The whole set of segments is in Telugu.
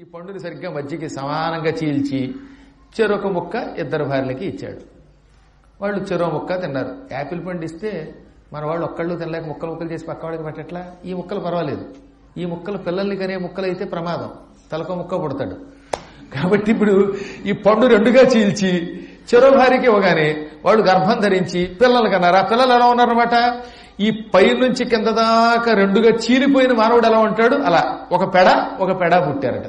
ఈ పండుని సరిగ్గా మధ్యకి సమానంగా చీల్చి చెరొక ముక్క ఇద్దరు భార్యలకి ఇచ్చాడు. వాళ్ళు చెరో ముక్క తిన్నారు. యాపిల్ పండు ఇస్తే మన వాళ్ళు ఒక్కళ్ళు తినలేక ముక్కలు ముక్కలు చేసి పక్క వాళ్ళకి పెట్టట్లా? ఈ ముక్కలు పర్వాలేదు. ఈ ముక్కలు పిల్లల్ని కనే ముక్కలు అయితే ప్రమాదం. తలకో ముక్క పుడతాడు. కాబట్టి ఇప్పుడు ఈ పండు రెండుగా చీల్చి చెరో భార్యకి ఇవ్వగానే వాళ్ళు గర్భం ధరించి పిల్లలు కన్నారు? ఆ పిల్లలు ఎలా ఉన్నారనమాట ఈ పై నుంచి కింద దాకా రెండుగా చీలిపోయిన మానవుడు ఎలా ఉంటాడు? అలా. ఒక పెడ ఒక పెడ పుట్టారట.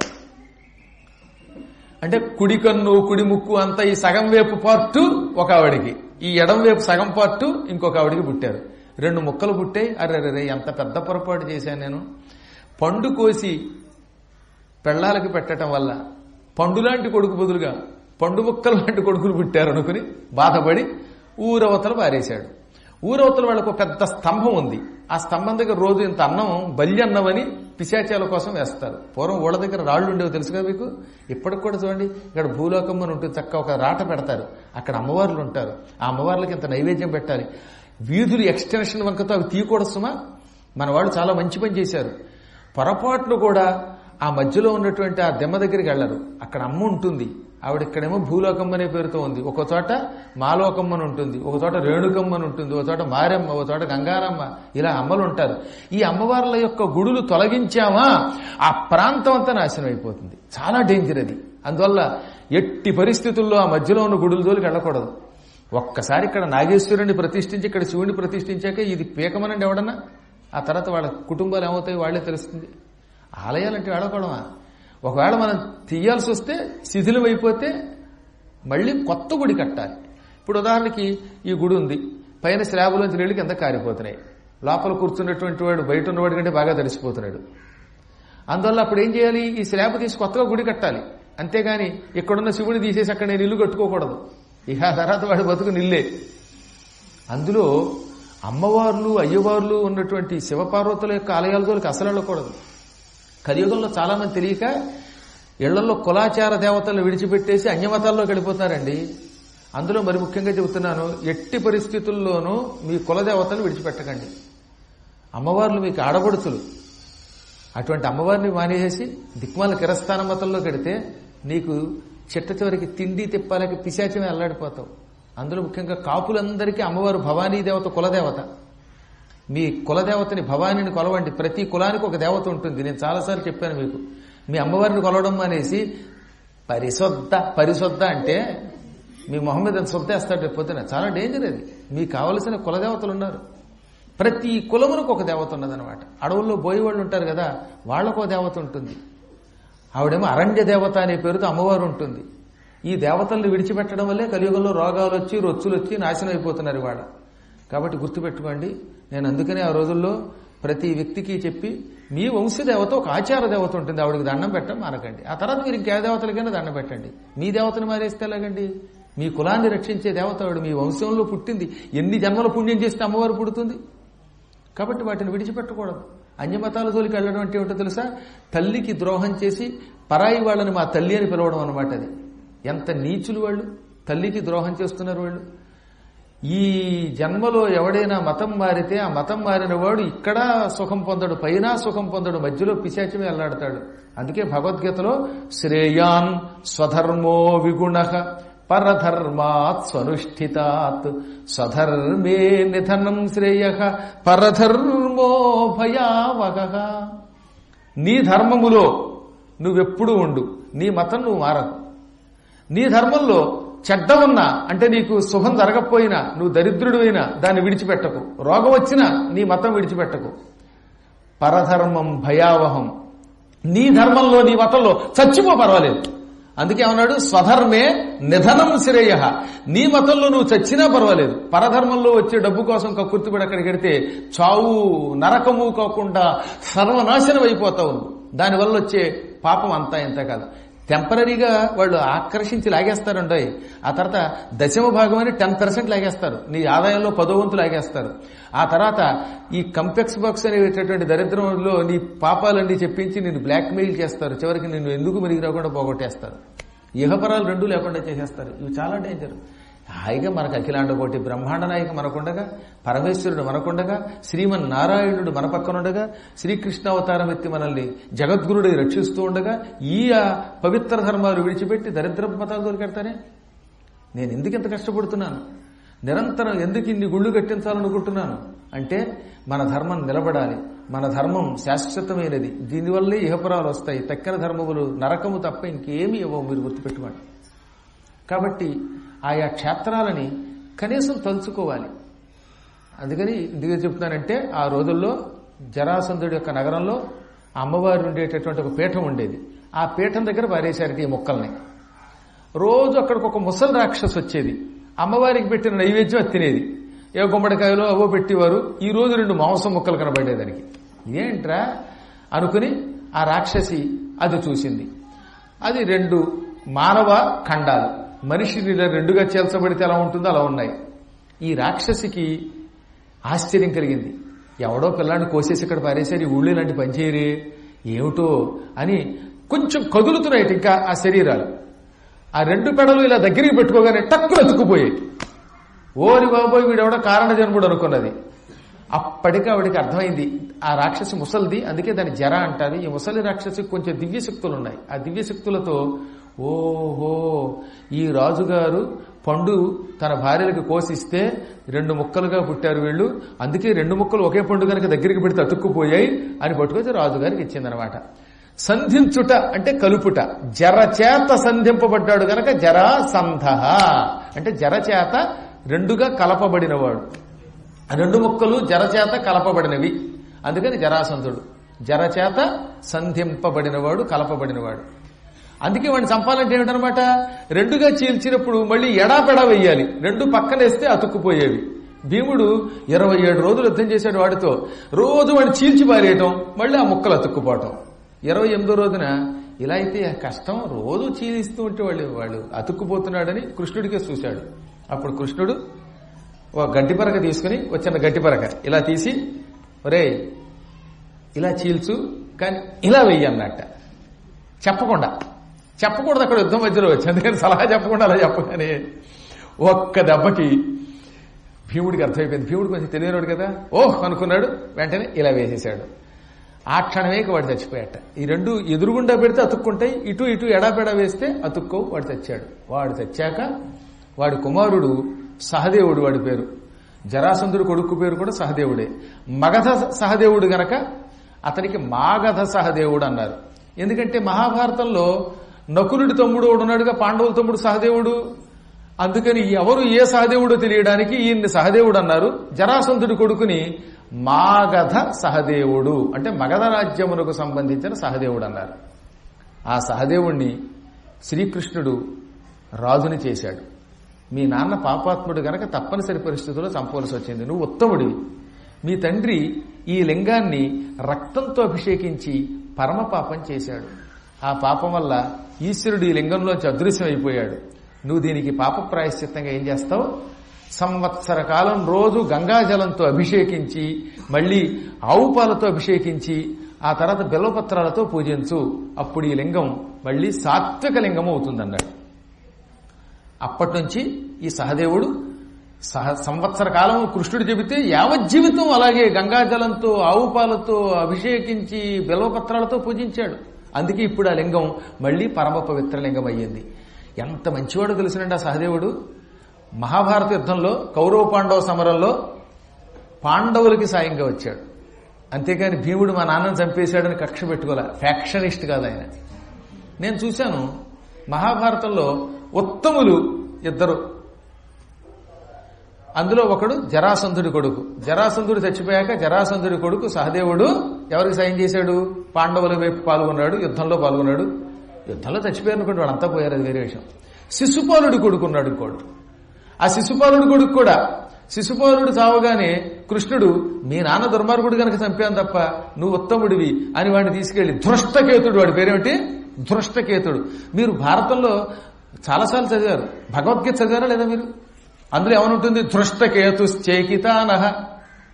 అంటే కుడి కన్ను కుడి ముక్కు అంతా ఈ సగం వైపు పార్టు ఒక ఆవిడికి. ఈ ఎడం వైపు సగం పార్టు ఇంకొక ఆవిడికి పుట్టారు. రెండు ముక్కలు పుట్టాయి. అరే రే ఎంత పెద్ద పొరపాటు చేశాను నేను. పండు కోసి పెళ్ళాలకి పెట్టడం వల్ల పండులాంటి కొడుకు బదులుగా పండు ముక్కలు లాంటి కొడుకులు పుట్టారు అనుకుని బాధపడి ఊరవతలు పారేశాడు. ఊరవతల వాళ్ళకు ఒక పెద్ద స్తంభం ఉంది. ఆ స్తంభం దగ్గర రోజు ఇంత అన్నం బల్లి అన్నమని పిశాచాల కోసం వేస్తారు. పూర్వం ఊళ్ళ దగ్గర రాళ్ళు ఉండేవి తెలుసు కదా మీకు? ఇప్పటికి కూడా చూడండి ఇక్కడ భూలోకం అని ఉంటుంది చక్క ఒక రాట పెడతారు. అక్కడ అమ్మవార్లు ఉంటారు. ఆ అమ్మవార్లకి ఇంత నైవేద్యం పెట్టాలి. వీధులు ఎక్స్టెన్షన్ వంకతో అవి తీయకూడదు సుమా మన వాళ్ళు చాలా మంచి పని చేశారు. పొరపాట్లు కూడా ఆ మధ్యలో ఉన్నటువంటి ఆ దెమ్మ దగ్గరికి వెళ్ళరు. అక్కడ అమ్మ ఉంటుంది. ఆవిడ ఇక్కడేమో భూలోకమ్మ అనే పేరుతో ఉంది. ఒక చోట మాలోకమ్మని ఉంటుంది. ఒక చోట రేణుకమ్మని ఉంటుంది. ఒక చోట మారెమ్మ ఒక చోట గంగారమ్మ ఇలా అమ్మలు ఉంటారు ఈ అమ్మవార్ల యొక్క గుడులు తొలగించామా ఆ ప్రాంతం అంతా నాశనం అయిపోతుంది. చాలా డేంజర్ అది. అందువల్ల ఎట్టి పరిస్థితుల్లో ఆ మధ్యలో ఉన్న గుడులు జోలికి వెళ్ళకూడదు. ఒక్కసారి ఇక్కడ నాగేశ్వరుని ప్రతిష్ఠించి ఇక్కడ శివుని ప్రతిష్ఠించాక ఇది పీకమనండి ఎవడన్నా? ఆ తర్వాత వాళ్ళ కుటుంబాలు ఏమవుతాయి వాళ్ళే తెలుస్తుంది. ఆలయాలంటే వెళ్ళకూడమా ఒకవేళ మనం తీయాల్సి వస్తే శిథిలం అయిపోతే మళ్ళీ కొత్త గుడి కట్టాలి. ఇప్పుడు ఉదాహరణకి ఈ గుడి ఉంది. పైన స్లాబులోంచి నీళ్ళు కింద కారిపోతున్నాయి. లోపల కూర్చున్నటువంటి వాడు బయట ఉన్నవాడి కంటే బాగా తడిసిపోతున్నాడు. అందువల్ల అప్పుడు ఏం చేయాలి? ఈ స్లాబ్ తీసి కొత్తగా గుడి కట్టాలి. అంతేగాని ఇక్కడున్న శివుని తీసేసి అక్కడ నేను ఇల్లు కట్టుకోకూడదు. ఇక తర్వాత వాడు బతుకు నిల్లే అందులో అమ్మవార్లు అయ్యవార్లు ఉన్నటువంటి శివపార్వతుల యొక్క ఆలయాలతో అసలు వెళ్ళకూడదు. కలియుగంలో చాలా మంది తెలియక ఇళ్ళలో కులాచార దేవతలు విడిచిపెట్టేసి అన్యమతాల్లోకి గడిపోతారండి అందులో మరి ముఖ్యంగా చెబుతున్నాను ఎట్టి పరిస్థితుల్లోనూ మీ కులదేవతలు విడిచిపెట్టకండి. అమ్మవార్లు మీకు ఆడబడుచులు అటువంటి అమ్మవారిని మానేసి దిక్మాల కిరస్థాన మతంలోకి వెడితే నీకు చిట్ట చివరికి తిండి తిప్పాలకి పిశాచమే అల్లాడిపోతావు. అందులో ముఖ్యంగా కాపులందరికీ అమ్మవారు భవానీ దేవత కులదేవత మీ కులదేవతని భవానీని కొలవండి. ప్రతి కులానికి ఒక దేవత ఉంటుంది. నేను చాలాసార్లు చెప్పాను మీకు. మీ అమ్మవారిని కొలవడం అనేసి పరిశుద్ధ పరిశుద్ధ అంటే మీ మొహం మీద శుద్ధేస్తాడు రేపు పొద్దున. చాలా డేంజర్ అది. మీకు కావలసిన కులదేవతలు ఉన్నారు. ప్రతి కులమునకు ఒక దేవత ఉన్నదనమాట అడవుల్లో బోయేవాళ్ళు ఉంటారు కదా వాళ్ళకో దేవత ఉంటుంది. ఆవిడేమో అరణ్య దేవత అనే పేరుతో అమ్మవారు ఉంటుంది. ఈ దేవతల్ని విడిచిపెట్టడం వల్లే కలియుగంలో రోగాలు వచ్చి రొచ్చులు వచ్చి నాశనం అయిపోతున్నారు ఇవాళ. కాబట్టి గుర్తుపెట్టుకోండి నేను అందుకనే ఆ రోజుల్లో ప్రతి వ్యక్తికి చెప్పి మీ వంశదేవత ఒక ఆచార దేవత ఉంటుంది ఆవిడకి దండం పెట్టడం మానకండి. ఆ తర్వాత మీరు ఇంకే దేవతలకైనా దండం పెట్టండి. మీ దేవతను మారేస్తే ఎలాగండి? మీ కులాన్ని రక్షించే దేవత ఆవిడ మీ వంశంలో పుట్టింది. ఎన్ని జన్మల పుణ్యం చేస్తే అమ్మవారు పుడుతుంది? కాబట్టి వాటిని విడిచిపెట్టకూడదు. అన్యమతాల జోలికి వెళ్ళడం అంటే ఏమిటో తెలుసా? తల్లికి ద్రోహం చేసి పరాయి వాళ్ళని మా తల్లి అని పిలవడం అనమాట అది. ఎంత నీచులు వాళ్ళు. తల్లికి ద్రోహం చేస్తున్నారు వాళ్ళు. ఈ జన్మలో ఎవడైనా మతం మారితే ఆ మతం మారిన వాడు ఇక్కడ సుఖం పొందడు పైన సుఖం పొందడు మధ్యలో పిశాచమే అల్లాడతాడు. అందుకే భగవద్గీతలో శ్రేయాన్ స్వధర్మో విగుణ పరధర్మాత్ స్వనుష్ఠితాత్ స్వధర్మే నిధనం శ్రేయ పరధర్మో భయావగ నీ ధర్మములో నువ్వెప్పుడు ఉండు నీ మతం నువ్వు మారకు నీ ధర్మంలో చెడ్డ ఉన్నా అంటే నీకు శుభం జరగకపోయినా నువ్వు దరిద్రుడు అయినా దాన్ని విడిచిపెట్టకు. రోగం వచ్చినా నీ మతం విడిచిపెట్టకు. పరధర్మం భయావహం. నీ ధర్మంలో నీ మతంలో చచ్చిపో పర్వాలేదు. అందుకే ఏమన్నాడు? స్వధర్మే నిధనం శ్రేయ. నీ మతంలో నువ్వు చచ్చినా పర్వాలేదు. పరధర్మంలో వచ్చే డబ్బు కోసం కక్కుర్తిపడి అక్కడికి వెడితే చావు నరకము కాకుండా సర్వనాశనం అయిపోతావు దానివల్ల వచ్చే పాపం అంతా ఇంత కాదు. టెంపరీగా వాళ్ళు ఆకర్షించి లాగేస్తారండి. ఆ తర్వాత దశమ భాగం అని టెన్ పర్సెంట్ లాగేస్తారు. నీ ఆదాయంలో పదో వంతు లాగేస్తారు. ఆ తర్వాత ఈ కంపెక్స్ బాక్స్ అనేటటువంటి దరిద్రంలో నీ పాపాలన్నీ చెప్పించి నేను బ్లాక్మెయిల్ చేస్తారు. చివరికి నిన్ను ఎందుకు మెరిగి రాకుండా పోగొట్టేస్తారు? ఇహపరాలు రెండు లేకుండా చేసేస్తారు. ఇవి చాలా డేంజర్. హాయిగా మనకు అఖిలాండ కోటి బ్రహ్మాండ నాయక మనకుండగా పరమేశ్వరుడు మనకుండగా శ్రీమన్ నారాయణుడు మన పక్కనుండగా శ్రీకృష్ణ అవతారం ఎత్తి మనల్ని జగద్గురుడి రక్షిస్తూ ఉండగా ఈ ఆ పవిత్ర ధర్మాలు విడిచిపెట్టి దరిద్ర మతాలు దొరికెడతానే నేను ఎందుకు ఇంత కష్టపడుతున్నాను? నిరంతరం ఎందుకు ఇన్ని గుళ్ళు కట్టించాలనుకుంటున్నాను? అంటే మన ధర్మం నిలబడాలి. మన ధర్మం శాశ్వతమైనది. దీనివల్లే ఇహపురాలు వస్తాయి. తక్కిన ధర్మములు నరకము తప్ప ఇంకేమీ ఇవ్వవు మీరు గుర్తుపెట్టుకోండి. కాబట్టి ఆయా క్షేత్రాలని కనీసం తలుచుకోవాలి. అందుకని ఎందుకు చెప్తున్నానంటే ఆ రోజుల్లో జరాసంధుడి యొక్క నగరంలో అమ్మవారు ఉండేటటువంటి ఒక పీఠం ఉండేది. ఆ పీఠం దగ్గర పారేశారట ఈ మొక్కల్ని. రోజు అక్కడికి ఒక ముసలి రాక్షసు వచ్చేది. అమ్మవారికి పెట్టిన నైవేద్యం అది తినేది. ఏ గుమ్మడికాయలో అవో పెట్టేవారు. ఈ రోజు రెండు మాంసం ముక్కలు కనబడేదానికి ఇదేంట్రా? అనుకుని ఆ రాక్షసి అది చూసింది. అది రెండు మానవ ఖండాలు. మనిషిని ఇలా రెండుగా చేల్చబడితే ఎలా ఉంటుందో అలా ఉన్నాయి. ఈ రాక్షసికి ఆశ్చర్యం కలిగింది. ఎవడో పిల్లాన్ని కోసేసి ఇక్కడ పారేశారు ఈ ఊళ్ళో ఇలాంటి పనిచేయరే ఏమిటో అని కొంచెం కదులుతున్నాయి ఇంకా ఆ శరీరాలు. ఆ రెండు పెడలు ఇలా దగ్గరికి పెట్టుకోగానే టక్కులు ఎత్తుకుపోయాయి ఓరి బాబోయ్ వీడెవడో కారణ జన్ముడు అనుకున్నది. అప్పటికి ఆవిడికి అర్థమైంది ఆ రాక్షసి ముసలిది అందుకే దాని జర అంటారు. ఈ ముసలి రాక్షసికి కొంచెం దివ్యశక్తులు ఉన్నాయి. ఆ దివ్యశక్తులతో ఓహో ఈ రాజుగారు పండు తన భార్యలకు కోసిస్తే రెండు ముక్కలుగా పుట్టారు వీళ్ళు. అందుకే రెండు ముక్కలు ఒకే పండు కనుక దగ్గరికి పెడితే అతుక్కుపోయాయి అని పట్టుకొచ్చి రాజుగారికి ఇచ్చిందనమాట. సంధించుట అంటే కలుపుట. జరచేత సంధింపబడ్డాడు గనక జరాసంధ. అంటే జరచేత రెండుగా కలపబడినవాడు. రెండు ముక్కలు జరచేత కలపబడినవి. అందుకని జరాసంధుడు. జరచేత సంధింపబడినవాడు కలపబడినవాడు. అందుకే వాడిని చంపాలంటే ఏమిటనమాట? రెండుగా చీల్చినప్పుడు మళ్ళీ ఎడాపెడా వెయ్యాలి. రెండు పక్కనేస్తే అతుక్కుపోయేవి. భీముడు ఇరవై ఏడు రోజులు యుద్ధం చేశాడు వాడితో. రోజు వాడిని చీల్చి పారేయటం మళ్ళీ ఆ ముక్కలు అతుక్కుపోవటం. ఇరవై ఎనిమిదో రోజున ఇలా అయితే కష్టం రోజు చీలిస్తూ ఉంటే వాళ్ళు వాళ్ళు అతుక్కుపోతున్నాడని కృష్ణుడికే చూశాడు. అప్పుడు కృష్ణుడు ఒక గడ్డి పరక తీసుకుని వచ్చిన గడ్డి పరక ఇలా తీసి ఒరే ఇలా చీల్చు కానీ ఇలా వెయ్యి అన్నట్ట. చెప్పకుండా. చెప్పకూడదు అక్కడ యుద్ధం మధ్యలో వచ్చి. అందుకని సలహా చెప్పకుండా అలా చెప్పగానే ఒక్క దెబ్బకి భీముడికి అర్థమైపోయింది. భీముడు కొంచెం తెలియనివాడు కదా. ఓహ్ అనుకున్నాడు. వెంటనే ఇలా వేసేశాడు. ఆ క్షణమే వాడు చచ్చిపోయాట. ఈ రెండు ఎదురుగుండా పెడితే అతుక్కుంటాయి. ఇటు ఇటు ఎడాపెడా వేస్తే అతుక్కో వాడు చచ్చాడు. వాడు చచ్చాక వాడి కుమారుడు సహదేవుడు వాడి పేరు. జరాసంధుడు కొడుకు పేరు కూడా సహదేవుడే. మగధ సహదేవుడు గనక అతనికి మాగధ సహదేవుడు అన్నారు. ఎందుకంటే మహాభారతంలో నకులుడి తమ్ముడు ఉన్నాడుగా పాండవుల తమ్ముడు సహదేవుడు. అందుకని ఎవరు ఏ సహదేవుడో తెలియడానికి ఈయన్ని సహదేవుడు అన్నారు. జరాసంధుడి కొడుకుని మాగధ సహదేవుడు. అంటే మగధ రాజ్యమునకు సంబంధించిన సహదేవుడు అన్నారు. ఆ సహదేవుణ్ణి శ్రీకృష్ణుడు రాజుని చేశాడు. మీ నాన్న పాపాత్ముడు గనక తప్పనిసరి పరిస్థితుల్లో చంపవలసి వచ్చింది. నువ్వు ఉత్తముడివి మీ తండ్రి ఈ లింగాన్ని రక్తంతో అభిషేకించి పరమ పాపం చేశాడు. ఆ పాపం వల్ల ఈశ్వరుడు ఈ లింగంలోంచి అదృశ్యం అయిపోయాడు నువ్వు దీనికి పాప ప్రాయశ్చిత్తంగా ఏం చేస్తావు? సంవత్సర కాలం రోజు గంగాజలంతో అభిషేకించి మళ్ళీ ఆవు పాలతో అభిషేకించి ఆ తర్వాత బిల్వపత్రాలతో పూజించు. అప్పుడు ఈ లింగం మళ్ళీ సాత్విక లింగం అవుతుందన్నాడు. అప్పటి నుంచి ఈ సహదేవుడు సహ సంవత్సర కాలం కృష్ణుడు చెబితే యావజ్జీవితం అలాగే గంగాజలంతో ఆవు పాలతో అభిషేకించి బిల్వపత్రాలతో పూజించాడు. అందుకే ఇప్పుడు ఆ లింగం మళ్ళీ పరమ పవిత్ర లింగం అయ్యింది. ఎంత మంచివాడో తెలిసినండి ఆ సహదేవుడు? మహాభారత యుద్ధంలో కౌరవ పాండవ సమరంలో పాండవులకి సాయంగా వచ్చాడు. అంతేకాని భీముడు మా నాన్నని చంపేశాడని కక్ష పెట్టుకోలే. ఫ్యాక్షనిస్ట్ కాదు ఆయన. నేను చూశాను మహాభారతంలో ఉత్తములు ఇద్దరు. అందులో ఒకడు జరాసంధుడి కొడుకు. జరాసంధుడు చచ్చిపోయాక జరాసంధుడి కొడుకు సహదేవుడు ఎవరికి సాయం చేశాడు? పాండవుల వైపు పాల్గొన్నాడు యుద్ధంలో పాల్గొన్నాడు. యుద్ధంలో చచ్చిపోయారు వాడు వాళ్ళంతా పోయారు అది వేరే విషయం. శిశుపాలుడు కొడుకున్నాడు ఇంకోడు. ఆ శిశుపాలుడు కొడుకు కూడా శిశుపాలుడు చావగానే కృష్ణుడు మీ నాన్న దుర్మార్గుడు కనుక చంపాను తప్ప నువ్వు ఉత్తముడివి అని వాడిని తీసుకెళ్ళి ధృష్టకేతుడు వాడి పేరేమిటి? ధృష్టకేతుడు. మీరు భారతంలో చాలాసార్లు చదివారు. భగవద్గీత చదివారా లేదా మీరు? అందులో ఏమనుంటుంది? ధృష్టకేతు చేకితానహ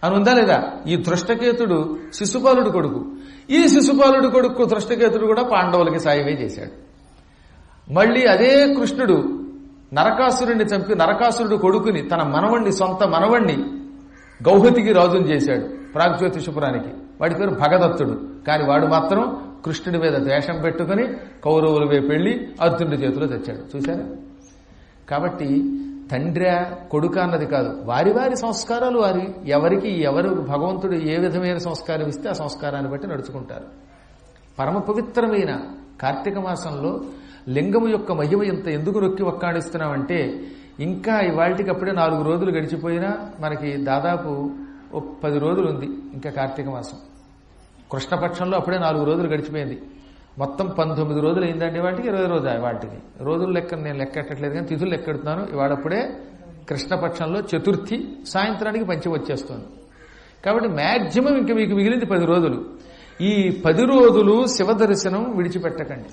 అని ఉందా లేదా? ఈ దృష్టకేతుడు శిశుపాలుడు కొడుకు. ఈ శిశుపాలుడు కొడుకు దృష్టకేతుడు కూడా పాండవులకి సాయమే చేశాడు. మళ్ళీ అదే కృష్ణుడు నరకాసురుడిని చంపి నరకాసురుడు కొడుకుని తన మనవణ్ణి సొంత మనవణ్ణి గౌహతికి రాజుని చేశాడు ప్రాగ్జ్యోతిషపురానికి వాడి పేరు భగదత్తుడు. కానీ వాడు మాత్రం కృష్ణుడి మీద ద్వేషం పెట్టుకుని కౌరవుల వైపు వెళ్ళి అర్జునుడి చేతిలో తెచ్చాడు. చూశారా? కాబట్టి తండ్రి కొడుక అన్నది కాదు. వారి వారి సంస్కారాలు వారి. ఎవరికి ఎవరు భగవంతుడు ఏ విధమైన సంస్కారం ఇస్తే ఆ సంస్కారాన్ని బట్టి నడుచుకుంటారు. పరమ పవిత్రమైన కార్తీక మాసంలో లింగము యొక్క మహిమ ఇంత ఎందుకు నొక్కి ఒక్కాడిస్తున్నామంటే ఇంకా ఇవాళకి అప్పుడే నాలుగు రోజులు గడిచిపోయినా మనకి దాదాపు ఒక పది రోజులు ఉంది ఇంకా కార్తీక మాసం. కృష్ణపక్షంలో అప్పుడే నాలుగు రోజులు గడిచిపోయింది. మొత్తం పంతొమ్మిది రోజులు అయిందండి వాటికి ఇరవై రోజు వాటికి. రోజులు లెక్క నేను లెక్కెట్టట్లేదు కానీ తిథులు లెక్కెడుతున్నాను ఇవాడప్పుడే కృష్ణపక్షంలో చతుర్థి సాయంత్రానికి పంచి వచ్చేస్తుంది. కాబట్టి మ్యాక్సిమం ఇంక మీకు మిగిలింది పది రోజులు. ఈ పది రోజులు శివ దర్శనం విడిచిపెట్టకండి.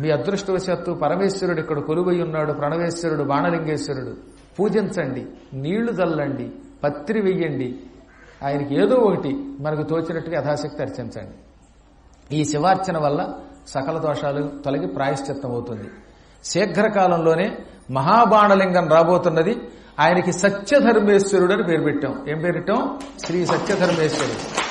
మీ అదృష్టవశాత్తు పరమేశ్వరుడు ఇక్కడ కొలువై ఉన్నాడు. ప్రణవేశ్వరుడు బాణలింగేశ్వరుడు. పూజించండి. నీళ్ళు చల్లండి. పత్రి వెయ్యండి. ఆయనకి ఏదో ఒకటి మనకు తోచినట్టుగా యథాశక్తి అర్చించండి. ఈ శివార్చన వల్ల సకల దోషాలు తొలగి ప్రాయశ్చిత్తం అవుతుంది. శీఘ్రకాలంలోనే మహాబాణలింగం రాబోతున్నది. ఆయనకి సత్యధర్మేశ్వరుడు అని పేరు పెట్టాం. ఏం పేరు పెట్టాం? శ్రీ సత్యధర్మేశ్వరుడు.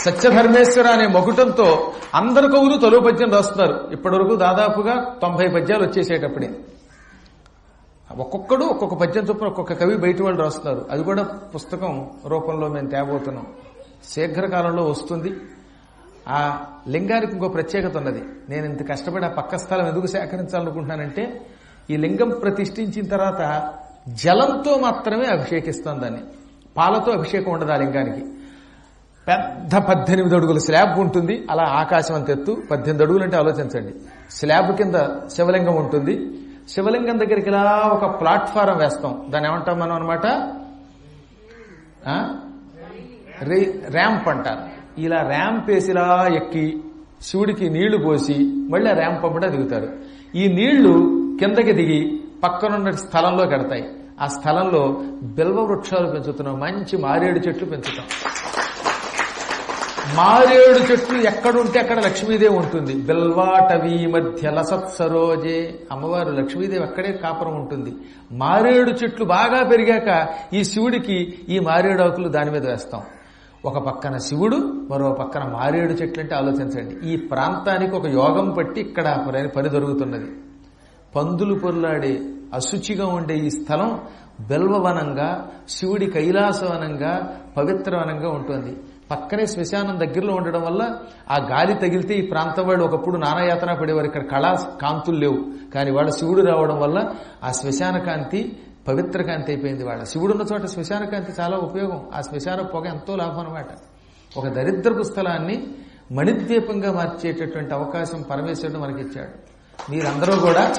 సత్యధర్మేశ్వర అనే మొగుటంతో అందరు కవులు తొలుగు పద్యం రాస్తున్నారు. ఇప్పటివరకు దాదాపుగా తొంభై పద్యాలు వచ్చేసేటప్పుడే. ఒక్కొక్కడు ఒక్కొక్క పద్యం చొప్పున ఒక్కొక్క కవి బయట వాళ్ళు రాస్తున్నారు. అది కూడా పుస్తకం రూపంలో మేము తేబోతున్నాం. శీఘ్రకాలంలో వస్తుంది. ఆ లింగానికి ఇంకో ప్రత్యేకత ఉన్నది. నేను ఇంత కష్టపడి ఆ పక్క స్థలం ఎందుకు సేకరించాలనుకుంటున్నానంటే ఈ లింగం ప్రతిష్ఠించిన తర్వాత జలంతో మాత్రమే అభిషేకిస్తాం దాన్ని. పాలతో అభిషేకం ఉండదు ఆ లింగానికి. పెద్ద పద్దెనిమిది అడుగుల స్లాబ్ ఉంటుంది. అలా ఆకాశం అంత ఎత్తు పద్దెనిమిది అడుగులు అంటే ఆలోచించండి. స్లాబ్ కింద శివలింగం ఉంటుంది. శివలింగం దగ్గరికి ఇలా ఒక ప్లాట్ఫారం వేస్తాం. దాన్ని ఏమంటాం మనం అనమాట ర్యాంప్ అంటారు. ఇలా ర్యాంప్ వేసిలా ఎక్కి శివుడికి నీళ్ళు పోసి మళ్ళీ ఆ ర్యాంప్ పంపడా దిగుతారు. ఈ నీళ్ళు కిందకి దిగి పక్కనున్న స్థలంలో కడతాయి. ఆ స్థలంలో బిల్వ వృక్షాలు పెంచుతున్నాం. మంచి మారేడు చెట్లు పెంచుతాం. మారేడు చెట్లు ఎక్కడుంటే అక్కడ లక్ష్మీదేవి ఉంటుంది. బిల్వాటవీ మధ్య లసత్ సరోజే. అమ్మవారు లక్ష్మీదేవి అక్కడే కాపురం ఉంటుంది. మారేడు చెట్లు బాగా పెరిగాక ఈ శివుడికి ఈ మారేడు ఆకులు దాని మీద వేస్తాం. ఒక పక్కన శివుడు మరో పక్కన మారేడు చెట్లు అంటే ఆలోచించండి. ఈ ప్రాంతానికి ఒక యోగం పట్టి ఇక్కడ పని దొరుకుతున్నది. జరుగుతున్నది పందులు పొర్లాడే అశుచిగా ఉండే ఈ స్థలం బెల్వవనంగా శివుడి కైలాసవనంగా పవిత్రవనంగా ఉంటుంది. పక్కనే శ్మశానం దగ్గరలో ఉండడం వల్ల ఆ గాలి తగిలితే ఈ ప్రాంతం వాళ్ళు ఒకప్పుడు నానాయాతన పడేవారు. ఇక్కడ కళా కాంతులు లేవు. కానీ వాళ్ళ శివుడు రావడం వల్ల ఆ శ్మశాన కాంతి పవిత్ర కాంతి అయిపోయింది వాళ్ళ. శివుడు ఉన్న చోట శ్మశాన కాంతి చాలా ఉపయోగం. ఆ శ్మశాన పొగ ఎంతో లాభం అనమాట ఒక దరిద్రపు స్థలాన్ని మణిద్వీపంగా మార్చేటటువంటి అవకాశం పరమేశ్వరుడు మనకిచ్చాడు. మీరందరూ కూడా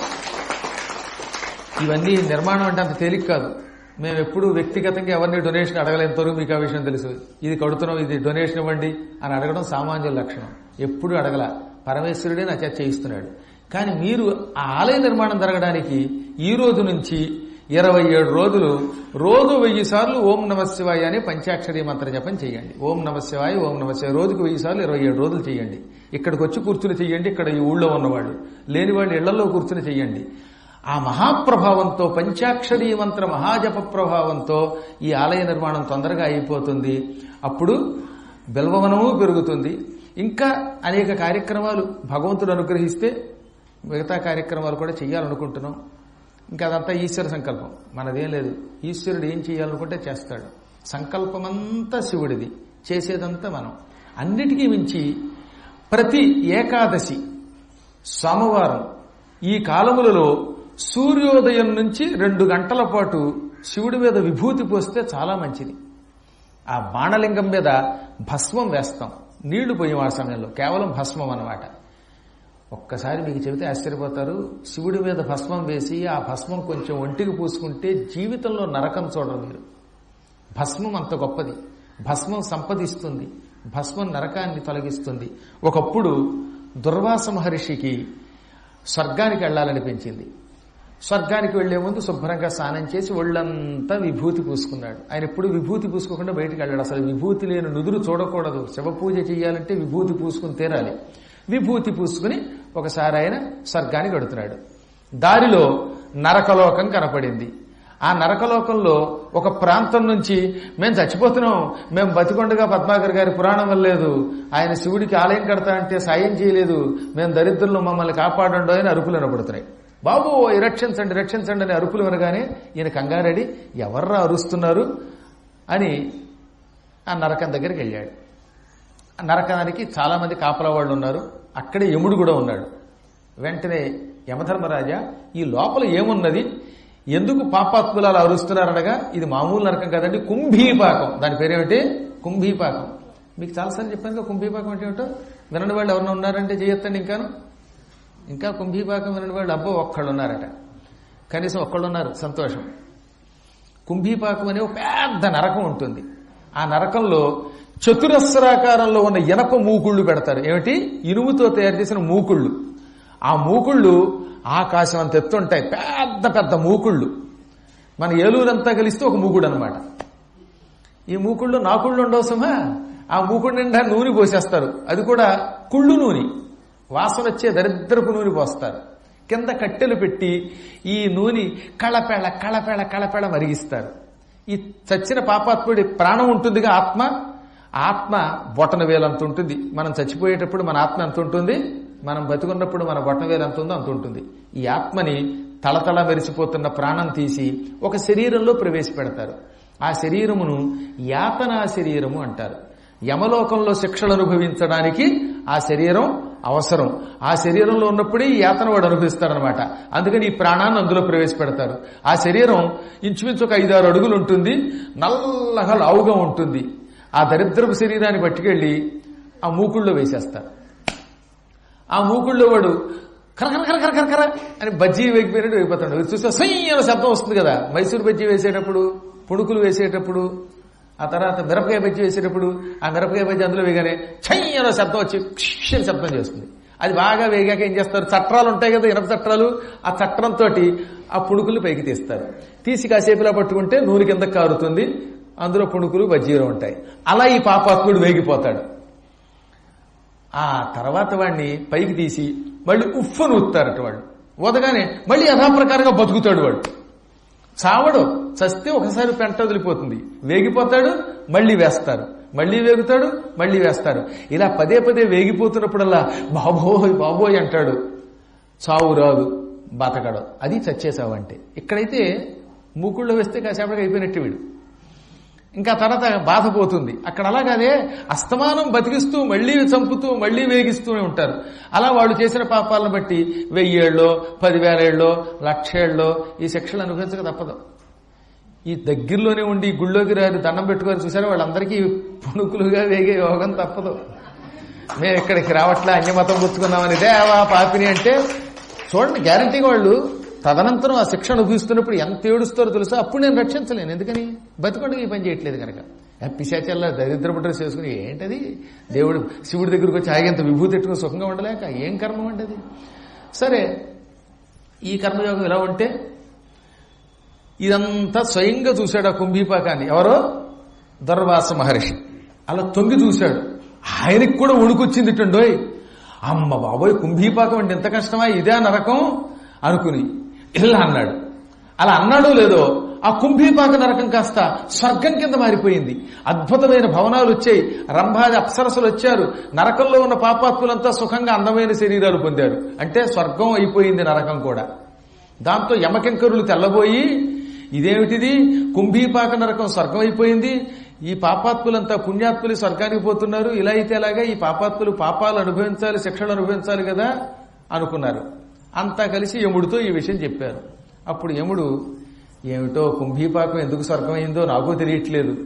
ఇవన్నీ నిర్మాణం అంటే అంత తేలిక కాదు. మేము ఎప్పుడు వ్యక్తిగతంగా ఎవరిని డొనేషన్ అడగలేంతవరకు మీకు ఆ విషయం తెలుసు. ఇది కడుతున్నాం ఇది డొనేషన్ ఇవ్వండి అని అడగడం సామాన్య లక్షణం. ఎప్పుడు అడగల. పరమేశ్వరుడే నా చేత చేయిస్తున్నాడు. కానీ మీరు ఆ ఆలయ నిర్మాణం జరగడానికి ఈ రోజు నుంచి ఇరవై ఏడు రోజులు రోజు వెయ్యి సార్లు ఓం నమశివాయ అనే పంచాక్షరి మంత్ర జపం చేయండి. ఓం నమశివాయ ఓం నమశివాయ రోజుకు వెయ్యి సార్లు ఇరవై ఏడు రోజులు చేయండి. ఇక్కడికి వచ్చి కూర్చుని చెయ్యండి ఇక్కడ ఈ ఊళ్ళో ఉన్నవాళ్ళు. లేని వాళ్ళు ఇళ్ళలో కూర్చుని చెయ్యండి ఆ మహాప్రభావంతో పంచాక్షరీ మంత్ర మహాజప ప్రభావంతో ఈ ఆలయ నిర్మాణం తొందరగా అయిపోతుంది. అప్పుడు బిల్వవనము పెరుగుతుంది. ఇంకా అనేక కార్యక్రమాలు భగవంతుడు అనుగ్రహిస్తే మిగతా కార్యక్రమాలు కూడా చేయాలనుకుంటున్నాం ఇంకా అదంతా ఈశ్వర సంకల్పం. మనదేం లేదు. ఈశ్వరుడు ఏం చేయాలనుకుంటే చేస్తాడు. సంకల్పమంతా శివుడిది. చేసేదంతా మనం. అన్నిటికీ మించి ప్రతి ఏకాదశి సోమవారం ఈ కాలములలో సూర్యోదయం నుంచి రెండు గంటల పాటు శివుడి మీద విభూతి పోస్తే చాలా మంచిది. ఆ బాణలింగం మీద భస్మం వేస్తాం. నీళ్ళు పోయాం ఆ సమయంలో. కేవలం భస్మం అన్నమాట. ఒక్కసారి మీకు చెబితే ఆశ్చర్యపోతారు. శివుడి మీద భస్మం వేసి ఆ భస్మం కొంచెం ఒంటికి పూసుకుంటే జీవితంలో నరకం చూడరు మీరు. భస్మం అంత గొప్పది. భస్మం సంపదిస్తుంది. భస్మం నరకాన్ని తొలగిస్తుంది. ఒకప్పుడు దుర్వాస మహర్షికి స్వర్గానికి వెళ్ళాలనిపించింది. స్వర్గానికి వెళ్ళే ముందు శుభ్రంగా స్నానం చేసి ఒళ్ళంతా విభూతి పూసుకున్నాడు. ఆయన ఎప్పుడు విభూతి పూసుకోకుండా బయటికి వెళ్ళాడు. అసలు విభూతి లేని నుదురు చూడకూడదు. శివ పూజ చేయాలంటే విభూతి పూసుకుని తీరాలి. విభూతి పూసుకుని ఒకసారి ఆయన స్వర్గానికి వెడుతున్నాడు. దారిలో నరకలోకం కనపడింది. ఆ నరకలోకంలో ఒక ప్రాంతం నుంచి మేము చచ్చిపోతున్నాం మేము బతికొండగా పద్మాకర్ గారి పురాణం వల్లేదు ఆయన శివుడికి ఆలయం కడతా అంటే సాయం చేయలేదు మేము దరిద్రులు మమ్మల్ని కాపాడండు అని అరుపులు వినపడుతున్నాయి. బాబు ఓ రక్షించండి రక్షించండి అని అరుపులు వినగానే ఈయన కంగారెడి ఎవర్రా అరుస్తున్నారు? అని ఆ నరకం దగ్గరికి వెళ్ళాడు. ఆ నరకానికి చాలామంది కాపలా వాళ్ళు ఉన్నారు. అక్కడే యముడు కూడా ఉన్నాడు. వెంటనే యమధర్మరాజా ఈ లోపల ఏమున్నది? ఎందుకు పాపాత్ములు అలా అరుస్తున్నారనగా ఇది మామూలు నరకం కాదండి కుంభీపాకం. దాని పేరేమిటి? కుంభీపాకం. మీకు చాలాసార్లు చెప్పాను కదా కుంభీపాకం అంటే ఏమిటో? వినని వాళ్ళు ఎవరైనా ఉన్నారంటే చేయొత్తండి ఇంకాను. ఇంకా కుంభీపాకం వినని వాళ్ళు అబ్బో ఒక్కళ్ళు ఉన్నారట. కనీసం ఒక్కళ్ళు ఉన్నారు సంతోషం. కుంభీపాకం అనే ఒక పెద్ద నరకం ఉంటుంది. ఆ నరకంలో చతురస్రాకారంలో ఉన్న ఇనప మూకుళ్ళు పెడతారు. ఏమిటి? ఇనుముతో తయారు చేసిన మూకుళ్ళు. ఆ మూకుళ్ళు ఆకాశం అంత ఎత్తుంటాయి పెద్ద పెద్ద మూకుళ్ళు. మన ఏలూరంతా కలిస్తే ఒక మూకుడు అనమాట ఈ మూకుళ్ళు నాకుళ్ళు ఉండవు సుమా. ఆ మూకుడు నిండా నూనె పోసేస్తారు. అది కూడా కుళ్ళు నూనె. వాసన వచ్చే దరిద్రపు నూనె పోస్తారు. కింద కట్టెలు పెట్టి ఈ నూనె కళపెళ కళపెళ కళపెళ మరిగిస్తారు. ఈ చచ్చిన పాపాత్ముడి ప్రాణం ఉంటుందిగా ఆత్మ? ఆత్మ బొటన వేలంత ఉంటుంది మనం చచ్చిపోయేటప్పుడు మన ఆత్మ ఎంత ఉంటుంది మనం బతుకున్నప్పుడు మన బొటన వేలు ఎంత ఉందో అంత ఉంటుంది ఈ ఆత్మని తలతల మెరిసిపోతున్న ప్రాణం తీసి ఒక శరీరంలో ప్రవేశపెడతారు. ఆ శరీరమును యాతనా శరీరము అంటారు. యమలోకంలో శిక్షలు అనుభవించడానికి ఆ శరీరం అవసరం. ఆ శరీరంలో ఉన్నప్పుడే ఈ యాతన వాడు అనుభవిస్తాడనమాట. అందుకని ఈ ప్రాణాన్ని అందులో ప్రవేశపెడతారు. ఆ శరీరం ఇంచుమించు ఒక ఐదారు అడుగులు ఉంటుంది. నల్లగా లావుగా ఉంటుంది. ఆ దరిద్రపు శరీరాన్ని పట్టుకెళ్ళి ఆ మూకుళ్ళో వేసేస్తారు ఆ మూకుళ్ళో వాడు కరకర కరకర కరకర అని బజ్జీ వేగిపోయినట్టు వెళ్ళిపోతాడు చూస్తే సయ్యన శబ్దం వస్తుంది కదా. మైసూరు బజ్జీ వేసేటప్పుడు పుణుకులు వేసేటప్పుడు ఆ తర్వాత మిరపకాయ బజ్జీ వేసేటప్పుడు ఆ మిరపకాయ బజ్జీ అందులో వేయగానే చయ్యన శబ్దం వచ్చి క్ష్ శబ్దం చేస్తుంది. అది బాగా వేగాక ఏం చేస్తారు? చట్రాలు ఉంటాయి కదా ఇనప చట్రాలు. ఆ చట్రంతో ఆ పుణుకులు పైకి తీస్తారు. తీసి కాసేపులా పట్టుకుంటే నూనె కింద కారుతుంది. అందులో పుణుకులు బజ్జీలు ఉంటాయి. అలా ఈ పాపాత్ముడు వేగిపోతాడు. ఆ తర్వాత వాడిని పైకి తీసి మళ్ళీ ఉఫ్ఫను ఉత్తారట వాడు. వదగానే మళ్ళీ యథాప్రకారంగా బతుకుతాడు వాడు. చావడు. చస్తే ఒకసారి పెంట వదిలిపోతుంది. వేగిపోతాడు మళ్ళీ వేస్తారు. మళ్ళీ వేగుతాడు మళ్ళీ వేస్తారు. ఇలా పదే పదే వేగిపోతున్నప్పుడల్లా బాబోయ్ బాబోయ్ అంటాడు. చావు రాదు బతకడు. అది చచ్చేసావు అంటే ఇక్కడైతే మూకుళ్ళో వేస్తే కాసేపటికి అయిపోయినట్టు వీడు. ఇంకా తర్వాత బాధ పోతుంది. అక్కడ అలా అస్తమానం బతికిస్తూ మళ్ళీ చంపుతూ మళ్ళీ వేగిస్తూనే ఉంటారు. అలా వాళ్ళు చేసిన పాపాలను బట్టి వెయ్యేళ్ళలో పదివేలేళ్ళలో లక్షేళ్ళలో ఈ శిక్షలు అనుభవించక తప్పదు. ఈ దగ్గరలోనే ఉండి గుళ్ళోకి రారు దండం పెట్టుకొని చూసారా వాళ్ళందరికీ పుణుకులుగా వేగే యోగం తప్పదు. మేము ఇక్కడికి రావట్లే అన్యమతం పుచ్చుకున్నామని దేవా పాపిని అంటే చూడండి గ్యారంటీగా వాళ్ళు తదనంతరం ఆ శిక్ష అనుభవిస్తున్నప్పుడు ఎంత ఏడుస్తారో తెలుసా? అప్పుడు నేను రక్షించలేను. ఎందుకని? బతుకుండగా ఈ పని చేయట్లేదు కనుక. పిశాచల్లా దరిద్రపు డ్రెస్ చేసుకుని ఏంటది? దేవుడు శివుడి దగ్గరికి వచ్చి ఆగేంత విభూతి ఎట్టుకుని సుఖంగా ఉండలేక ఏం కర్మం అంటది సరే ఈ కర్మయోగం ఎలా ఉంటే? ఇదంతా స్వయంగా చూశాడు ఆ కుంభీపాకాన్ని. ఎవరో? దర్వాస మహర్షి. అలా తొంగి చూశాడు. ఆయనకి కూడా ఉణుకొచ్చింది ఇటండోయ్. అమ్మ బాబోయ్ కుంభీపాకం అంటే ఎంత కష్టమా? ఇదే నరకం అనుకుని. ఇలా అన్నాడు. అలా అన్నాడు లేదో ఆ కుంభీపాక నరకం కాస్త స్వర్గం కింద మారిపోయింది. అద్భుతమైన భవనాలు వచ్చాయి. రంభాది అప్సరసలు వచ్చారు. నరకంలో ఉన్న పాపాత్ములంతా సుఖంగా అందమైన శరీరాలు పొందారు. అంటే స్వర్గం అయిపోయింది నరకం కూడా. దాంతో యమకింకరులు తెల్లబోయి ఇదేమిటిది? కుంభీపాక నరకం స్వర్గం అయిపోయింది. ఈ పాపాత్ములంతా పుణ్యాత్ములు స్వర్గానికి పోతున్నారు. ఇలా అయితే ఎలాగా? ఈ పాపాత్ములు పాపాలు అనుభవించాలి శిక్షలు అనుభవించాలి కదా? అనుకున్నారు. అంతా కలిసి యముడితో ఈ విషయం చెప్పారు. అప్పుడు యముడు ఏమిటో కుంభీపాకం ఎందుకు స్వర్గమైందో నాకు తెలియట్లేదు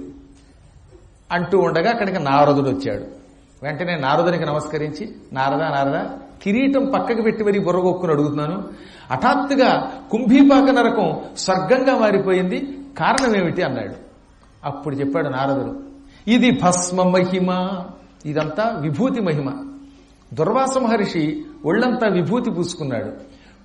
అంటూ ఉండగా అక్కడికి నారదుడు వచ్చాడు. వెంటనే నారదునికి నమస్కరించి నారద నారద కిరీటం పక్కకు పెట్టి మరీ బుర్రగొక్కుని అడుగుతున్నాను. హఠాత్తుగా కుంభీపాక నరకం స్వర్గంగా మారిపోయింది. కారణం ఏమిటి? అన్నాడు. అప్పుడు చెప్పాడు నారదుడు ఇది భస్మ మహిమ ఇదంతా విభూతి మహిమ. దుర్వాస మహర్షి ఒళ్ళంతా విభూతి పూసుకున్నాడు.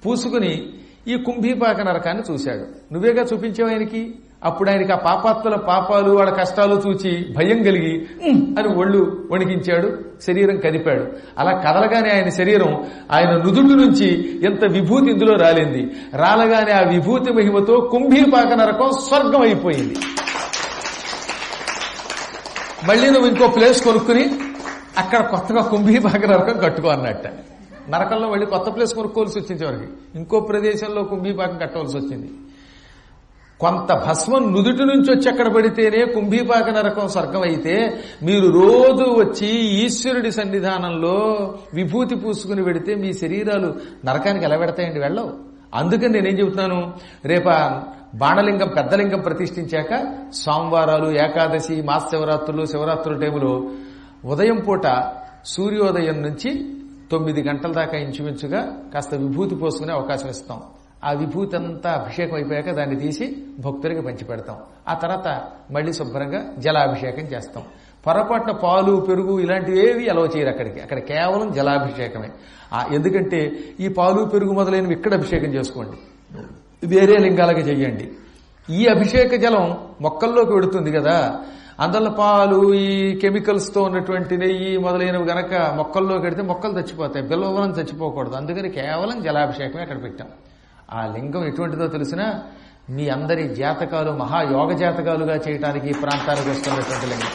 పూసుకుని ఈ కుంభీపాక నరకాన్ని చూశాడు. నువ్వేగా చూపించావు ఆయనకి? అప్పుడు ఆయనకి ఆ పాపాత్తుల పాపాలు వాళ్ళ కష్టాలు చూచి భయం కలిగి అని ఒళ్ళు వణికించాడు. శరీరం కదిపాడు. అలా కదలగానే ఆయన శరీరం ఆయన నుదుటి నుంచి ఎంత విభూతి ఇందులో రాలింది. రాలగానే ఆ విభూతి మహిమతో కుంభీపాక నరకం స్వర్గం అయిపోయింది మళ్ళీ నువ్వు ఇంకో ప్లేస్ కొనుక్కుని అక్కడ కొత్తగా కుంభీపాక నరకం కట్టుకో అన్నట్ట. నరకంలో మళ్ళీ కొత్త ప్లేస్ కొనుక్కోవాల్సి వచ్చింది వారికి ఇంకో ప్రదేశంలో కుంభీపాకం కట్టవలసి వచ్చింది. కొంత భస్మం నుదుటి నుంచి వచ్చి అక్కడ పడితేనే కుంభీపాక నరకం స్వర్గం అయితే మీరు రోజు వచ్చి ఈశ్వరుడి సన్నిధానంలో విభూతి పూసుకుని పెడితే మీ శరీరాలు నరకానికి ఎలా పెడతాయండి వెళ్ళవు. అందుకని నేనేం చెబుతున్నాను? రేప బాణలింగం పెద్దలింగం ప్రతిష్ఠించాక సోమవారాలు ఏకాదశి మాస శివరాత్రులు శివరాత్రుల టైములో ఉదయం పూట సూర్యోదయం నుంచి తొమ్మిది గంటల దాకా ఇంచుమించుగా కాస్త విభూతి పోసుకునే అవకాశం ఇస్తాం. ఆ విభూతి అంతా అభిషేకం అయిపోయాక దాన్ని తీసి భక్తులకి పంచిపెడతాం ఆ తర్వాత మళ్ళీ శుభ్రంగా జలాభిషేకం చేస్తాం. పొరపాటున పాలు పెరుగు ఇలాంటివి ఏవి అలవ చేయరు అక్కడికి. అక్కడ కేవలం జలాభిషేకమే. ఎందుకంటే ఈ పాలు పెరుగు మొదలైనవి ఇక్కడ అభిషేకం చేసుకోండి. వేరే లింగాలకి చెయ్యండి ఈ అభిషేక జలం మొక్కల్లోకి వెడుతుంది కదా. అందులో పాలు ఈ కెమికల్స్తో ఉన్నటువంటి నెయ్యి మొదలైనవి గనక మొక్కల్లోకి వెడితే మొక్కలు చచ్చిపోతాయి. బిల్లవనం చచ్చిపోకూడదు. అందుకని కేవలం జలాభిషేకమే అక్కడ పెట్టాం. ఆ లింగం ఎటువంటిదో తెలిసినా మీ అందరి జాతకాలు మహాయోగ జాతకాలుగా చేయడానికి ఈ ప్రాంతానికి వస్తున్నటువంటి లింగం.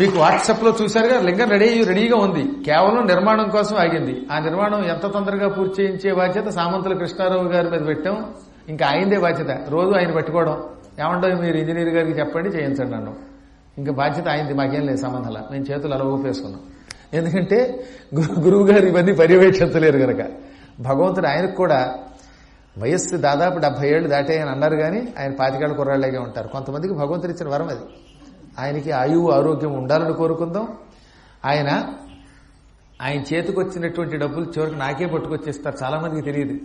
మీకు వాట్సాప్లో చూశారుగా లింగం రెడీ రెడీగా ఉంది. కేవలం నిర్మాణం కోసం ఆగింది. ఆ నిర్మాణం ఎంత తొందరగా పూర్తి చేయించే బాధ్యత సామంతుల కృష్ణారావు గారి మీద పెట్టాం. ఇంకా ఆయనదే బాధ్యత. రోజు ఆయన పెట్టుకోవడం. ఏమంటే మీరు ఇంజనీర్ గారికి చెప్పండి చేయించండి నన్ను. ఇంకా బాధ్యత ఆయనది మాకేం లేదు సంబంధంలా మేము చేతులు అలా ఊపేసుకున్నాం. ఎందుకంటే గురు- గురువు గారు ఇవన్నీ పర్యవేక్షించలేరు కనుక భగవంతుడు ఆయనకు కూడా వయస్సు దాదాపు డెబ్బై ఏళ్ళు దాటేయని అన్నారు కానీ ఆయన పాతికేళ్ళ కుర్రాళ్ళగా ఉంటారు. కొంతమందికి భగవంతుడు ఇచ్చిన వరం అది. ఆయనకి ఆయువు ఆరోగ్యం ఉండాలని కోరుకుందాం. ఆయన ఆయన చేతికి వచ్చినటువంటి డబ్బులు చివరికి నాకే పట్టుకొచ్చేస్తారు. చాలామందికి తెలియదు.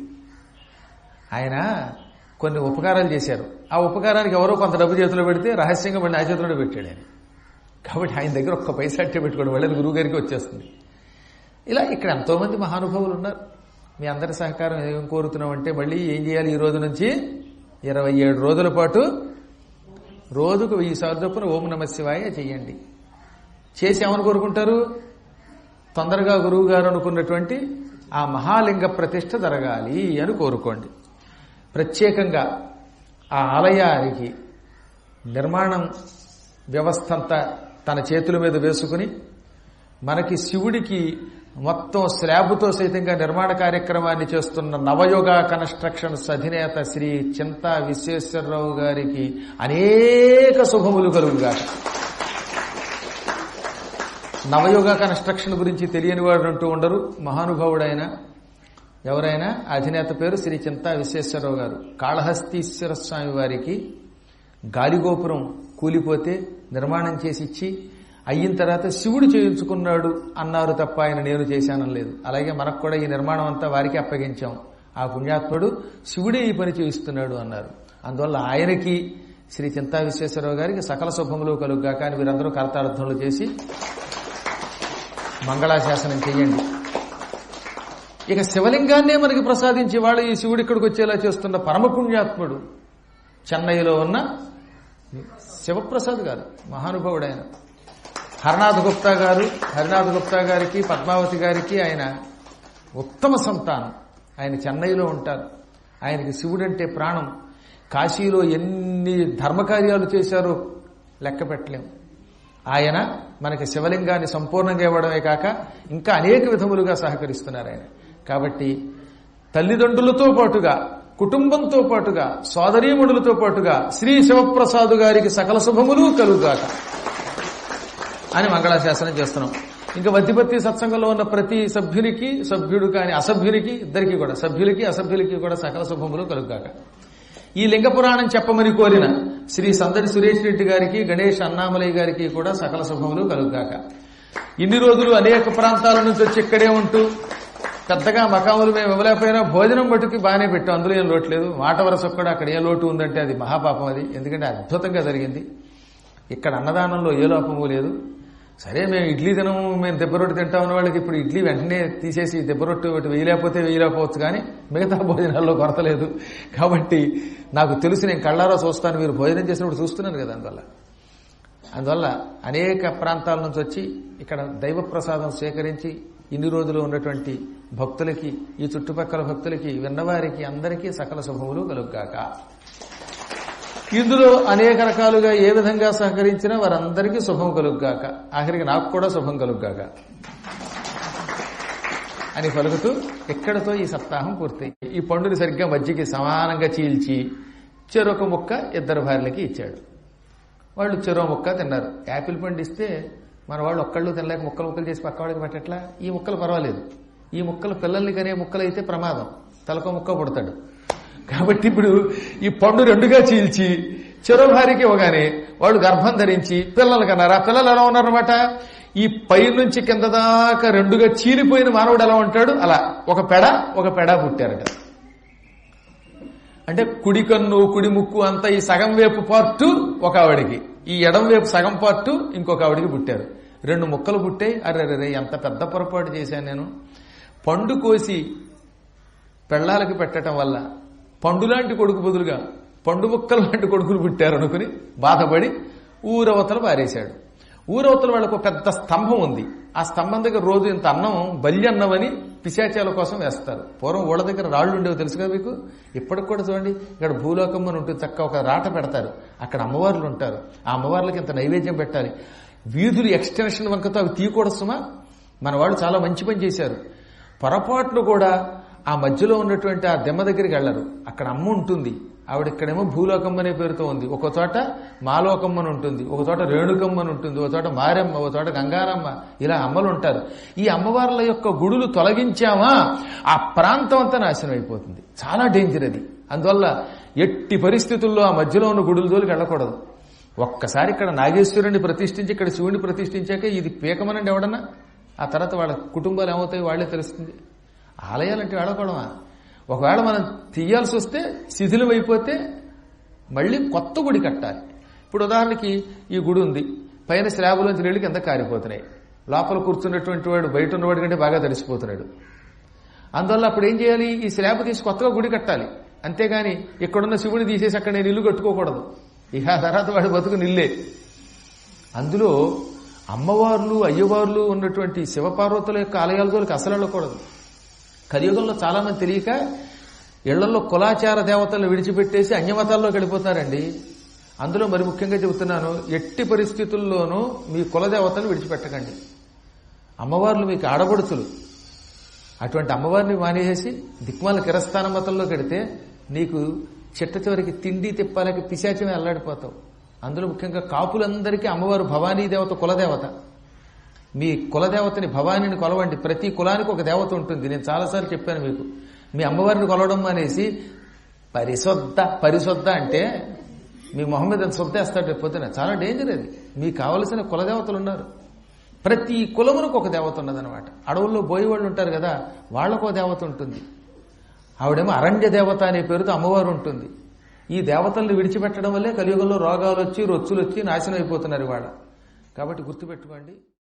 ఆయన కొన్ని ఉపకారాలు చేశారు. ఆ ఉపకారానికి ఎవరో కొంత డబ్బు చేతిలో పెడితే రహస్యంగా మళ్ళీ ఆ చేతిలో పెట్టాడు ఆయన. కాబట్టి ఆయన దగ్గర ఒక్క పైసా అట్టే పెట్టుకోవడం మళ్ళీ గురువు గారికి వచ్చేస్తుంది. ఇలా ఇక్కడ ఎంతో మంది మహానుభావులు ఉన్నారు. మీ అందరి సహకారం ఏం కోరుతున్నామంటే మళ్ళీ ఏం చేయాలి ఈ రోజు నుంచి? ఇరవై ఏడు రోజుల పాటు రోజుకు వెయ్యి సార్లు చొప్పున ఓం నమ శివాయ చెయ్యండి. చేసి ఏమని కోరుకుంటారు? తొందరగా గురువు గారు అనుకున్నటువంటి ఆ మహాలింగ ప్రతిష్ట జరగాలి అని కోరుకోండి. ప్రత్యేకంగా ఆ ఆలయానికి నిర్మాణం వ్యవస్థ అంతా తన చేతుల మీద వేసుకుని మనకి శివుడికి మొత్తం శ్లాబుతో సైతంగా నిర్మాణ కార్యక్రమాన్ని చేస్తున్న నవయోగ కన్స్ట్రక్షన్స్ అధినేత శ్రీ చింతా విశ్వేశ్వరరావు గారికి అనేక శుభములు కలుగుగా నవయోగ కన్స్ట్రక్షన్ గురించి తెలియని వాడు అంటూ ఉండరు. మహానుభావుడైన ఎవరైనా అధినేత పేరు శ్రీ చింతా విశ్వేశ్వరరావు గారు. కాళహస్తీశ్వర స్వామి వారికి గాలిగోపురం కూలిపోతే నిర్మాణం చేసి ఇచ్చి అయిన తర్వాత శివుడు చేయించుకున్నాడు అన్నారు తప్ప ఆయన నేను చేశానని లేదు. అలాగే మనకు కూడా ఈ నిర్మాణం అంతా వారికి అప్పగించాం. ఆ పుణ్యాత్ముడు శివుడే ఈ పని చేయిస్తున్నాడు అన్నారు. అందువల్ల ఆయనకి శ్రీ చింతా విశ్వేశ్వరరావు గారికి సకల శుభములు కలుగుగా కానీ వీరందరూ కర్తార్థములు చేసి మంగళాశాసనం చేయండి. ఇక శివలింగాన్నే మనకి ప్రసాదించి వాళ్ళు ఈ శివుడు ఇక్కడికి వచ్చేలా చేస్తున్న పరమ పుణ్యాత్ముడు చెన్నైలో ఉన్న శివప్రసాద్ గారు మహానుభావుడు ఆయన హరనాథ్ గుప్తా గారు హరినాథ్ గుప్తా గారికి పద్మావతి గారికి ఆయన ఉత్తమ సంతానం. ఆయన చెన్నైలో ఉంటారు. ఆయనకి శివుడంటే ప్రాణం. కాశీలో ఎన్ని ధర్మకార్యాలు చేశారో లెక్క పెట్టలేము ఆయన మనకి శివలింగాన్ని సంపూర్ణంగా ఇవ్వడమే కాక ఇంకా అనేక విధములుగా సహకరిస్తున్నారు ఆయన. కాబట్టి తల్లిదండ్రులతో పాటుగా కుటుంబంతో పాటుగా సోదరీమణులతో పాటుగా శ్రీ శివప్రసాదు గారికి సకల శుభములు కలుగుగాక అని మంగళాశాసనం చేస్తున్నాం. ఇంకా వద్దిపత్తి సత్సంగంలో ఉన్న ప్రతి సభ్యునికి సభ్యుడు కాని అసభ్యునికి ఇద్దరికి కూడా సభ్యులకి అసభ్యులకి కూడా సకల శుభములు కలుగుగాక ఈ లింగ పురాణం చెప్పమని కోరిన శ్రీ సందడి సురేష్ రెడ్డి గారికి గణేష్ అన్నామలయ్య గారికి కూడా సకల శుభములు కలుగుగాక ఇన్ని రోజులు అనేక ప్రాంతాల నుంచి వచ్చి ఇక్కడే ఉంటూ పెద్దగా మకాములు మేము ఇవ్వలేకపోయినా భోజనం మటుకి బాగానే పెట్టాం. అందులో ఏం లోటు లేదు. మాట వరస కూడా అక్కడ ఏ లోటు ఉందంటే అది మహాపాపం అది. ఎందుకంటే అద్భుతంగా జరిగింది. ఇక్కడ అన్నదానంలో ఏ లోపము లేదు. సరే మేము ఇడ్లీ తినము మేము దెబ్బ రొట్టి తింటాం అన్న వాళ్ళకి ఇప్పుడు ఇడ్లీ వెంటనే తీసేసి దెబ్బరొట్టు ఒకటి వేయలేకపోతే వేయలేకపోవచ్చు కానీ మిగతా భోజనాల్లో కొరత లేదు. కాబట్టి నాకు తెలుసు నేను కళ్ళారా చూస్తాను. మీరు భోజనం చేసినప్పుడు చూస్తున్నాను కదా అందువల్ల. అందువల్ల అనేక ప్రాంతాల నుంచి వచ్చి ఇక్కడ దైవ ప్రసాదం స్వీకరించి ఇన్ని రోజులు ఉన్నటువంటి భక్తులకి ఈ చుట్టుపక్కల భక్తులకి విన్నవారికి అందరికీ సకల శుభములు కలుగ్గాక. ఇందులో అనేక రకాలుగా ఏ విధంగా సహకరించినా వారందరికీ శుభం కలుగ్గాక. ఆఖరికి నాకు కూడా శుభం కలుగ్గాక. అని పలుకుతూ ఇక్కడతో ఈ సప్తాహం పూర్తయింది ఈ పండుని సరిగ్గా మధ్యకి సమానంగా చీల్చి చెరొక ముక్క ఇద్దరు భార్యలకి ఇచ్చాడు. వాళ్ళు చెరో ముక్క తిన్నారు. యాపిల్ పండు ఇస్తే మన వాళ్ళు ఒక్కళ్ళు తినలేక ముక్కలు ముక్కలు చేసి పక్క పెట్టట్లా? ఈ ముక్కలు పర్వాలేదు. ఈ ముక్కలు పిల్లల్ని కనే ముక్కలు అయితే ప్రమాదం. తలకో ముక్క పుడతాడు. కాబట్టి ఇప్పుడు ఈ పండు రెండుగా చీల్చి చెరో భార్యకి ఇవ్వగానే వాళ్ళు గర్భం ధరించి పిల్లలు కన్నారా? పిల్లలు ఎలా ఉన్నారనమాట ఈ పై నుంచి కింద దాకా రెండుగా చీలిపోయిన మానవుడు ఎలా ఉంటాడు? అలా. ఒక పెడ ఒక పెడ పుట్టారట. అంటే కుడి కన్ను కుడి ముక్కు అంతా ఈ సగం వేపు పార్టు ఒక ఆవిడికి. ఈ ఎడం వైపు సగం పార్టు ఇంకొక ఆవిడికి పుట్టారు. రెండు ముక్కలు పుట్టాయి అరే రే ఎంత పెద్ద పొరపాటు చేశాను నేను. పండు కోసి పెళ్ళాలకి పెట్టడం వల్ల పండులాంటి కొడుకు బదులుగా పండు ముక్కలు లాంటి కొడుకులు పుట్టారు అనుకుని బాధపడి ఊరవతల పారేశాడు. ఊరవతల వాళ్ళకు ఒక పెద్ద స్తంభం ఉంది. ఆ స్తంభం దగ్గర రోజు ఇంత అన్నం బల్లి అన్నం అని పిశాచాల కోసం వేస్తారు. పూర్వం ఊళ్ళ దగ్గర రాళ్ళు ఉండేవి తెలుసు కదా మీకు? ఇప్పటికి కూడా చూడండి ఇక్కడ భూలోకం అని ఉంటుంది చక్క ఒక రాట పెడతారు. అక్కడ అమ్మవార్లు ఉంటారు. ఆ అమ్మవార్లకి ఇంత నైవేద్యం పెట్టాలి. వీధులు ఎక్స్టెన్షన్ వంకతో అవి తీయకూడదు సుమా మన వాళ్ళు చాలా మంచి పని చేశారు. పొరపాట్లు కూడా ఆ మధ్యలో ఉన్నటువంటి ఆ దెమ్మ దగ్గరికి వెళ్ళరు. అక్కడ అమ్మ ఉంటుంది. ఆవిడ ఇక్కడేమో భూలోకమ్మ అనే పేరుతో ఉంది. ఒక చోట మాలోకమ్మ అని ఉంటుంది ఒక చోట రేణుకమ్మ అని ఉంటుంది ఒక చోట మారెమ్మ ఒక చోట గంగారమ్మ ఇలా అమ్మలు ఉంటారు ఈ అమ్మవార్ల యొక్క గుడులు తొలగించామా ఆ ప్రాంతం అంతా నాశనం అయిపోతుంది. చాలా డేంజర్ అది. అందువల్ల ఎట్టి పరిస్థితుల్లో ఆ మధ్యలో ఉన్న గుడులు జోలికి వెళ్ళకూడదు. ఒక్కసారి ఇక్కడ నాగేశ్వరుని ప్రతిష్ఠించి ఇక్కడ శివుని ప్రతిష్ఠించాక ఇది పీకమనండి ఎవడన్నా? ఆ తర్వాత వాళ్ళ కుటుంబాలు ఏమవుతాయి వాళ్ళే తెలుస్తుంది. ఆలయాలంటే వెళ్ళకూడమా ఒకవేళ మనం తీయాల్సి వస్తే శిథిలం అయిపోతే మళ్ళీ కొత్త గుడి కట్టాలి. ఇప్పుడు ఉదాహరణకి ఈ గుడి ఉంది. పైన స్లాబులోంచి నీళ్ళు కింద కారిపోతున్నాయి. లోపల కూర్చున్నటువంటి వాడు బయట ఉన్నవాడి కంటే బాగా తడిసిపోతున్నాడు. అందువల్ల అప్పుడు ఏం చేయాలి? ఈ స్లాబ్ తీసి కొత్తగా గుడి కట్టాలి. అంతేగాని ఇక్కడున్న శివుని తీసేసి అక్కడ నేను ఇల్లు కట్టుకోకూడదు. ఇక తర్వాత వాడు బతుకు నిల్లే అందులో అమ్మవార్లు అయ్యవార్లు ఉన్నటువంటి శివపార్వతుల యొక్క ఆలయాల జోలికి అసలు వెళ్ళకూడదు. కలియుగంలో చాలా మంది తెలియక ఇళ్ళలో కులాచార దేవతలను విడిచిపెట్టేసి అన్యమతాల్లోకి వెళ్ళిపోతున్నారండి. అందులో మరి ముఖ్యంగా చెబుతున్నాను ఎట్టి పరిస్థితుల్లోనూ మీ కులదేవతలు విడిచిపెట్టకండి. అమ్మవార్లు మీకు ఆడబడుచులు అటువంటి అమ్మవారిని మానేసి దిక్మాల కిరస్థాన మతంలోకి వెడితే నీకు చిట్ట చివరికి తిండి తిప్పాలకి పిశాచమే అల్లాడిపోతావు. అందులో ముఖ్యంగా కాపులందరికీ అమ్మవారు భవానీ దేవత కులదేవత మీ కులదేవతని భవానీని కొలవండి. ప్రతి కులానికి ఒక దేవత ఉంటుంది. నేను చాలాసార్లు చెప్పాను మీకు. మీ అమ్మవారిని కొలవడం అనేసి పరిశుద్ధ పరిశుద్ధ అంటే మీ మొహమ్మద్ మీద శుద్ధ వేస్తాడు పొద్దున. చాలా డేంజర్ అది. మీకు కావలసిన కులదేవతలు ఉన్నారు. ప్రతి కులమునకు ఒక దేవత ఉన్నదనమాట అడవుల్లో బోయేవాళ్ళు ఉంటారు కదా వాళ్ళకు ఒక దేవత ఉంటుంది. ఆవిడేమో అరణ్య దేవత అనే పేరుతో అమ్మవారు ఉంటుంది. ఈ దేవతల్ని విడిచిపెట్టడం వల్లే కలియుగంలో రోగాలు వచ్చి రొచ్చులు వచ్చి నాశనం అయిపోతున్నారు ఇవాళ. కాబట్టి గుర్తుపెట్టుకోండి.